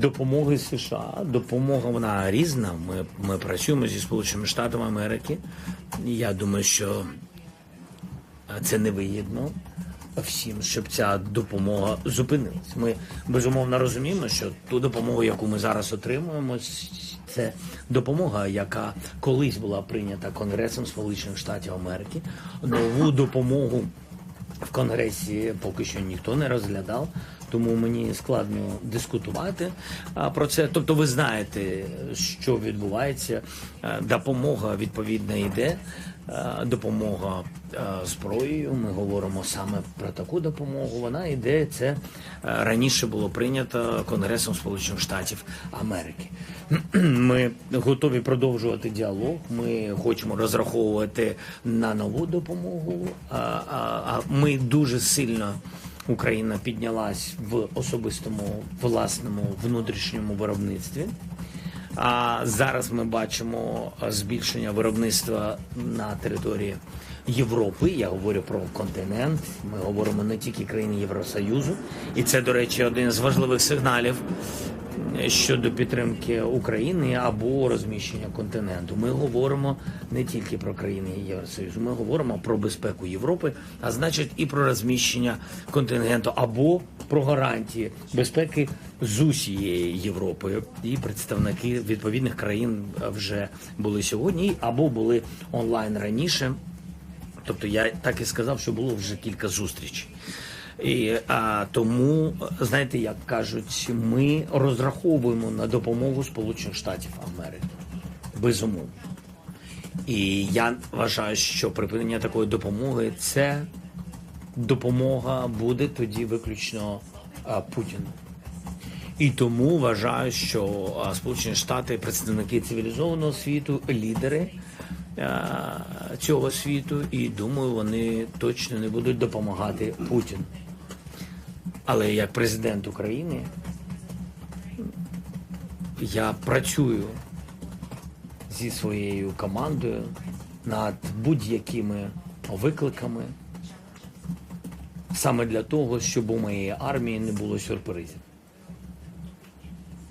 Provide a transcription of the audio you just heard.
Допомоги США, допомога вона різна. Ми, ми працюємо зі Сполученими Штатами Америки. Я думаю, що це невигідно всім, щоб ця допомога зупинилась. Ми безумовно розуміємо, що ту допомогу, яку ми зараз отримуємо, це допомога, яка колись була прийнята Конгресом Сполучених Штатів Америки. Нову допомогу в Конгресі поки що ніхто не розглядав, тому мені складно дискутувати про це. Тобто, ви знаєте, що відбувається. Е, Допомога відповідна йде. Е, Допомога е, зброєю. Ми говоримо саме про таку допомогу. Вона йде. Це раніше було прийнято Конгресом Сполучених Штатів Америки. Ми готові продовжувати діалог. Ми хочемо розраховувати на нову допомогу. А ми дуже сильно. Україна піднялась в особистому власному внутрішньому виробництві. А зараз ми бачимо збільшення виробництва на території Європи. Я говорю про континент. Ми говоримо не тільки країни Євросоюзу, і це, до речі, один з важливих сигналів е, щодо підтримки України або розміщення континенту. Ми говоримо не тільки про країни Євросоюзу, ми говоримо про безпеку Європи, а значить і про розміщення контингенту або про гарантії безпеки з усієї Європи. І представники відповідних країн вже були сьогодні або були онлайн раніше. Тобто я так і сказав, що було вже кілька зустрічей. І, а, тому, знаєте, як кажуть, ми розраховуємо на допомогу Сполучених Штатів Америки. Безумовно. І я вважаю, що припинення такої допомоги це допомога буде тоді виключно а, Путіну. І тому вважаю, що Сполучені Штати, представники цивілізованого світу, лідери цього світу, і думаю, вони точно не будуть допомагати Путіну. Але як президент України я працюю зі своєю командою над будь-якими викликами саме для того, щоб у моєї армії не було сюрпризів.